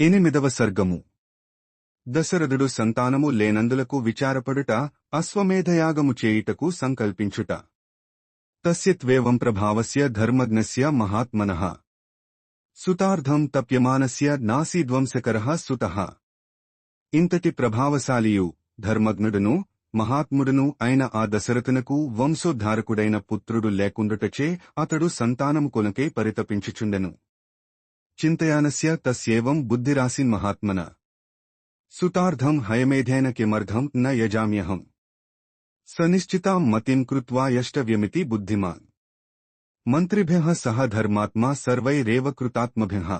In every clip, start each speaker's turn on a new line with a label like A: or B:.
A: ఎనిమిదవ సర్గము. దశరథుడు సంతానము లేనందులకు విచారపడుట అశ్వమేధయాగము చేయుటకు సంకల్పించుట. తస్యత్వేవం ప్రభావస్య ధర్మజ్ఞస్య మహాత్మనః. సుతార్థం తప్యమానస్య నాసీధ్వంసకరః సుతః. ఇంతటి ప్రభావశాలియు ధర్మజ్ఞుడును మహాత్ముడును అయిన ఆ దశరథునకు వంశోద్ధారకుడైన పుత్రుడు లేకుండుటచే అతడు సంతానము కొనకే పరితపించుచుండెను. చింతయానస్య తస్యేవం బుద్ధిరాసిన్ మహాత్మన సుతార్థం హయమేధేన కిమర్థం న యజామ్యహం సనిశ్చితాం మతిం కృత్వా యష్టవ్యమితి బుద్ధిమాన్ మంత్రిభ్య సహ ధర్మాత్మా సర్వైరేవ కృతాత్మభ్య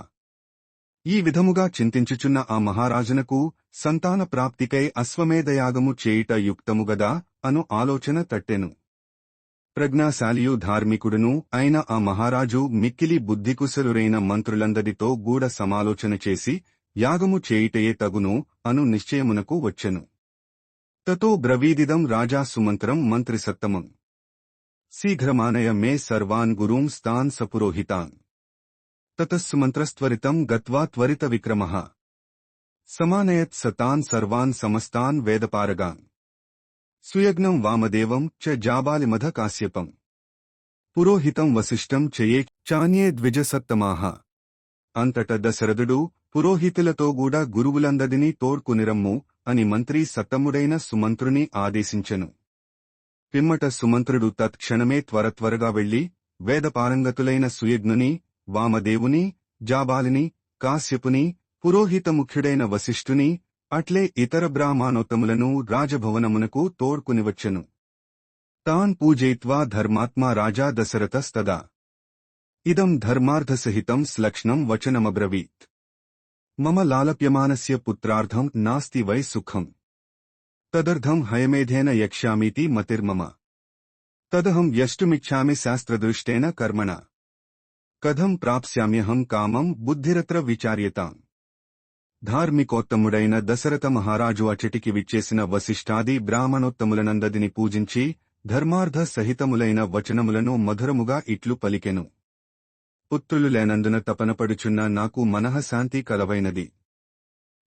A: ఈ విధముగా చింతించుచున్న ఆ మహారాజునకు సంతాన ప్రాప్తికై అశ్వమేధయాగము చేయుట యుక్తముగదా అను ఆలోచన తట్టెను ప్రజ్ఞాశాలియు ధార్మికుడును అయిన ఆ మహారాజు మిక్కిలి బుద్ధికుశలురైన మంత్రులందరితో గూఢ సమాలోచన చేసి యాగము చేయుటయే తగును అను నిశ్చయమునకు వచ్చెను. తతో బ్రవీదిదం రాజా సుమంత్రం మంత్రి సత్తమం. శీఘ్రమానయ మే సర్వాన్ గురూం స్థాన్ సపురోహితాన్. తతస్సుమంత్రస్త్వరితం గత్వా త్వరిత విక్రమ సమానయత్ సతాన్ సర్వాన్ సమస్తాన్ వేదపారగాన్. సుయజ్ఞం వామదేవం చ జాబాలిమధ కాశ్యపం పురోహితం వశిష్టం చెయే చాన్యే ద్విజసత్తమాహ. అంతట దశరథుడు పురోహితులతో గూడా గురువులందరినీ తోడ్కునిరమ్ము అని మంత్రి సత్తముడైన సుమంత్రుని ఆదేశించెను. పిమ్మట సుమంత్రుడు తత్క్షణమే త్వరత్వరగా వెళ్ళి వేదపారంగతులైన సుయజ్ఞుని వామదేవుని జాబాలిని కాశ్యపుని పురోహిత ముఖ్యుడైన వశిష్ఠుని అట్లే ఇతర బ్రాహ్మణోత్తములను రాజభవనమునకు తోడ్కునివచ్చెను తాన్ పూజయిత్వా ధర్మాత్మా రాజా దశరథస్తదా ఇదం ధర్మార్థసహితం శ్లక్ష్ణం వచనమబ్రవీత్ మమ లాలప్యమానస్య పుత్రార్థం నాస్తి వై సుఖం తదర్థం హయమేధేన యక్ష్యామీతి మతిర్మమ తదహం యష్టుమిచ్చామి శాస్త్రదృష్టేన కర్మణ కథం ప్రాప్స్యామ్యహం కామం బుద్ధిరత్ర విచార్యతాం ధార్మికోత్తముడైన దశరథ మహారాజు అచటికి విచ్చేసిన వశిష్ఠాది బ్రాహ్మణోత్తములనందదిని పూజించి ధర్మార్థ సహితములైన వచనములను మధురముగా ఇట్లు పలికెను. పుత్రులు లేనందున తపనపడుచున్న నాకు మనఃశాంతి కలవైనది.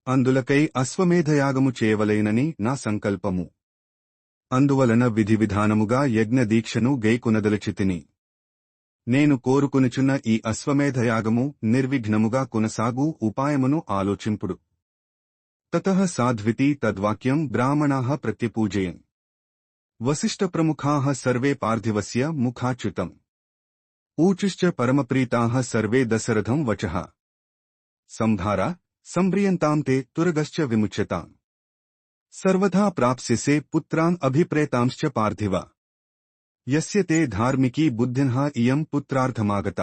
A: అందులకై అశ్వమేధయాగము చేయవలైనని నా సంకల్పము. అందువలన విధి విధానముగా యజ్ఞదీక్షను గైకునదలచితిని. నేను కోరుకునుచున్న ఈ అశ్వమేధయాగము నిర్విఘ్నముగా కొనసాగు ఉపాయమును ఆలోచింపుడు తతః సాధ్వితి తద్వాక్యం బ్రాహ్మణాః ప్రత్యపూజయన్ వసిష్ఠప్రముఖాः సర్వే పార్థివస్య ముఖాచ్యుతం ఊచుశ్చ పరమప్రీతాः సర్వే దశరథం వచః సంధార సంభ్రియంతాం తే తురగశ్చ విముచ్యతాం సర్వథా ప్రాప్స్యసే పుత్రాన్ అభిప్రేతాంశ్చ పార్థివ యస్య తే ధార్మికీ బుద్ధిన్హ ఇయం పుత్రార్థమాగత.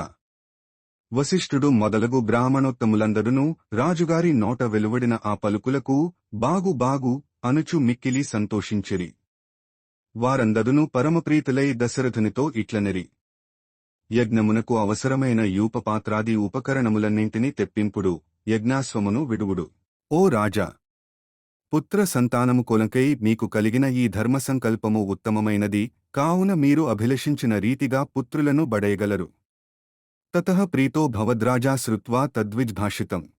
A: వశిష్ఠుడు మొదలగు బ్రాహ్మణోత్తములందరునూ రాజుగారి నోట వెలువడిన ఆ పలుకులకు బాగు బాగు అనుచు మిక్కిలి సంతోషించిరి. వారందరునూ పరమప్రీతులై దశరథునితో ఇట్లనిరి. యజ్ఞమునకు అవసరమైన యూపపాత్రాది ఉపకరణములన్నింటినీ తెప్పింపుడు యజ్ఞాశ్వమును విడువుడు. ఓ రాజా! పుత్ర సంతానము కొలకై మీకు కలిగిన ఈ ధర్మసంకల్పము ఉత్తమమైనది కావున మీరు అభిలషించిన రీతిగా పుత్రులను బడయగలరు. తతః ప్రీతో భవద్రాజా శ్రుత్వా తద్విజ్భాషితం.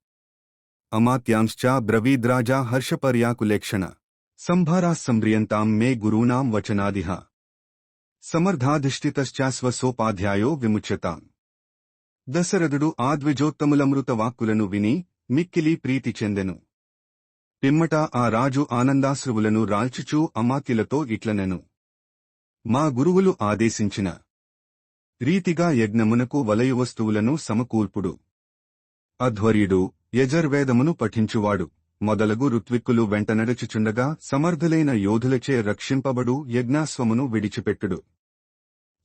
A: అమాత్యాంశ్చ బ్రవీద్రాజా హర్షపర్యాకులేక్షణ. సంభారాస్సంభ్రియంతాం మే గురూణాం వచనాదిహ. సమర్థాధిష్ఠితశ్చాస్వసోపాధ్యాయో విముచ్యతాం. దశరథుడు ఆద్విజోత్తములమృత వాక్కులను విని మిక్కిలి ప్రీతి చెందెను. పిమ్మట ఆ రాజు ఆనందాశ్రువులను రాల్చుచూ అమాత్యులతో ఇట్లనెను. మా గురువులు ఆదేశించిన రీతిగా యజ్ఞమునకు వలయ వస్తువులను సమకూర్పుడు. అధ్వర్యుడు యజర్వేదమును పఠించువాడు. మొదలగు ఋత్విక్కులు వెంట నడుచుచుండగా సమర్థులైన యోధులచే రక్షింపబడు యజ్ఞాస్వమును విడిచిపెట్టుడు.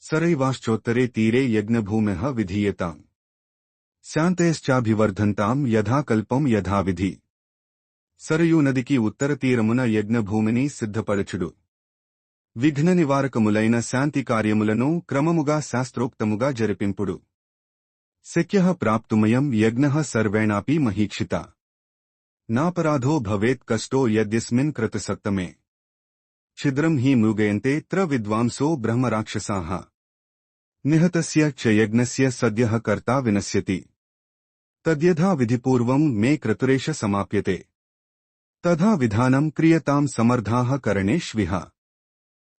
A: సరైవాశ్చోత్తరే తీరే యజ్ఞభూమ్య విధీయతాం. శాంతయశ్చాభివర్ధంతాం యథాకల్పం యథావిధి. సరయూ నదికి ఉత్తర తీరమున యజ్ఞభూమిని సిద్ధపరచుడు. విఘ్న నివారకములైన శాంతి కార్యములను క్రమముగా శాస్త్రోక్తముగా జరిపింపుడు శక్య ప్రాప్తుమయం యజ్ఞ సర్వేణాపి మహీక్షిత నాపరాధో భవేత్ కష్టో యద్యస్మిన్ కృతసత్తమే ఛిద్రం హి మృగయంతే త్ర విద్వాంసో బ్రహ్మరాక్షసాః నిహతస్య చ యజ్ఞస్య సద్యః కర్తా వినశ్యతి తద్యథా విధిపూర్వం మే క్రతురేష సమాప్యతే తథా విధానం క్రియతాం సమర్థాః కరణేష్విహ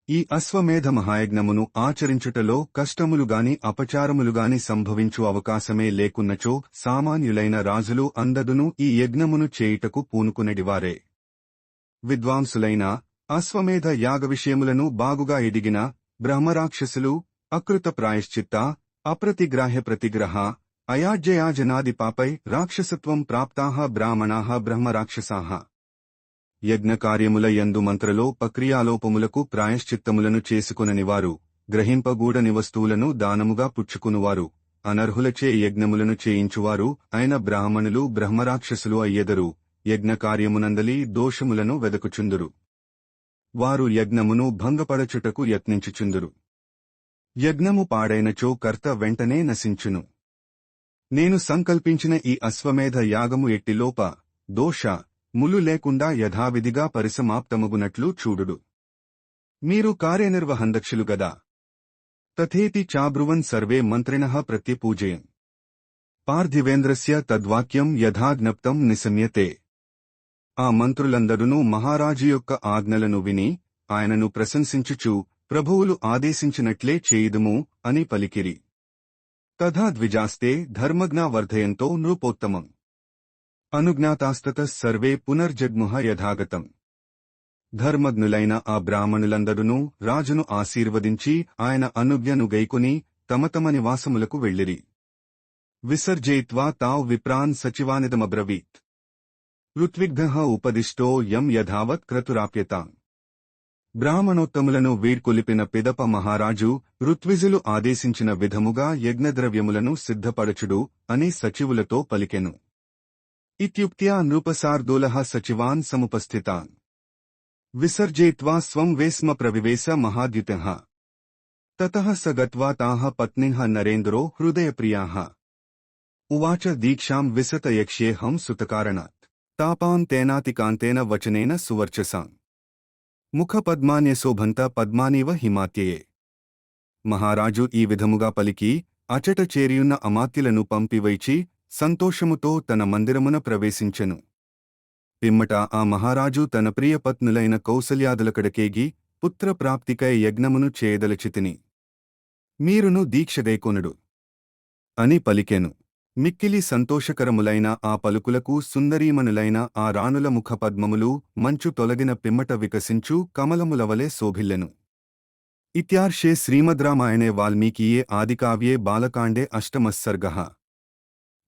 A: ఈ అశ్వమేధ మహాయజ్ఞమును ఆచరించుటలో కష్టములుగాని అపచారములుగాని సంభవించు అవకాశమే లేకున్నచో సామాన్యులైన రాజులు అందదును ఈ యజ్ఞమును చేయుటకు పూనుకునెడివారే. విద్వాంసులైన అశ్వమేధ యాగ విషయములను బాగుగా ఎదిగిన బ్రహ్మరాక్షసులు అకృత ప్రాయశ్చిత్త అప్రతిగ్రాహ్య ప్రతిగ్రహ అయాజ్యయాజనాది పాపై రాక్షసత్వం ప్రాప్తాః బ్రాహ్మణాః బ్రహ్మరాక్షసాః. యజ్ఞకార్యముల యందు మంత్రలోపక్రియాలోపములకు ప్రాయశ్చిత్తములను చేసుకుననివారు గ్రహింపగూడని వస్తువులను దానముగా పుచ్చుకునువారు అనర్హులచే యజ్ఞములను చేయించువారు అయిన బ్రాహ్మణులు బ్రహ్మరాక్షసులు అయ్యెదరు యజ్ఞకార్యమునందలి దోషములను వెదకుచుందురు. వారు యజ్ఞమును భంగపడచుటకు యత్నించుచుందురు. యజ్ఞము పాడైనచో కర్త వెంటనే నశించును. నేను సంకల్పించిన ఈ అశ్వమేధ యాగము ఎట్టిలోప దోష ములు లేకుండా యథావిధిగా పరిసమాప్తమగునట్లు చూడుడు. మీరు కార్యనిర్వహందక్షులు గదా. తథేతి చాబ్రువన్ సర్వే మంత్రిణ ప్రత్యపూజయన్ పార్థివేంద్రస్య తద్వాక్యం యథాజ్ఞప్తం నిశమ్యతే. ఆ మంత్రులందరునూ మహారాజు యొక్క ఆజ్ఞలను విని ఆయనను ప్రశంసించుచు ప్రభువులు ఆదేశించినట్లే చేయుదుము అని పలికిరి. తథా ద్విజాస్తే ధర్మజ్ఞా వర్ధయంతో నృపోత్తమం. అనుజ్ఞాతాస్తత సర్వే పునర్జగ్ముహ యథాగతం. ధర్మజ్ఞులైన ఆ బ్రాహ్మణులందరునూ రాజును ఆశీర్వదించి ఆయన అనుజ్ఞను గైకుని తమ తమ నివాసములకు వెళ్ళిరి. విసర్జయిత్వా తావ్ విప్రాన్ సచివానిదమబ్రవీత్. ఋత్విగ్ధ ఉపదిష్టో యం యథావత్ క్రతురాప్యత. బ్రాహ్మణోత్తములను వీడ్కొలిపిన పిదప మహారాజు ఋత్విజులు ఆదేశించిన విధముగా యజ్ఞద్రవ్యములను సిద్ధపరచుడు అని సచివులతో పలికెను. ఇత్యుక్త్యా నృపసార్దూలః సచివాన్ సముపస్థితాన్ విసర్జయిత్వా స్వం వేస్మ ప్రవివేశ మహాద్యుతః తతః స గత్వా తాః పత్నిః నరేంద్రో హృదయప్రియాः ఉవాచ దీక్షాం విసతయక్ష్యేహం సుతకారణాత్ తాపాన్ తేనాతికాంతేన వచనేన సువర్చసాం ముఖపద్మాన్యశోభంత పద్మానీవ హిమాత్యయే మహారాజు ఈ విధముగా పలికి అచట చేరియున్న అమాత్యులను పంపివైచి సంతోషముతో తన మందిరమున ప్రవేశించెను. పిమ్మట ఆ మహారాజు తన ప్రియపత్నులైన కౌసల్యాదులకడకేగి పుత్రప్రాప్తికై యజ్ఞమును చేయదలచితిని. మీరును దీక్షదేకొనుడు అని పలికెను. మిక్కిలి సంతోషకరములైన ఆ పలుకులకు సుందరీమనులైన ఆ రాణుల ముఖపద్మములు మంచు తొలగిన పిమ్మట వికసించు కమలములవలే శోభిల్లెను. ఇత్యార్షే శ్రీమద్రామాయణే వాల్మీకియే ఆదికావ్యే బాలకాండే అష్టమస్సర్గహ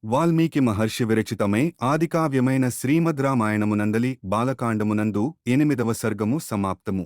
A: వాల్మీకి మహర్షి విరచితమై ఆదికావ్యమైన శ్రీమద్ రామాయణమునందలి బాలకాండమునందు ఎనిమిదవ సర్గము సమాప్తము.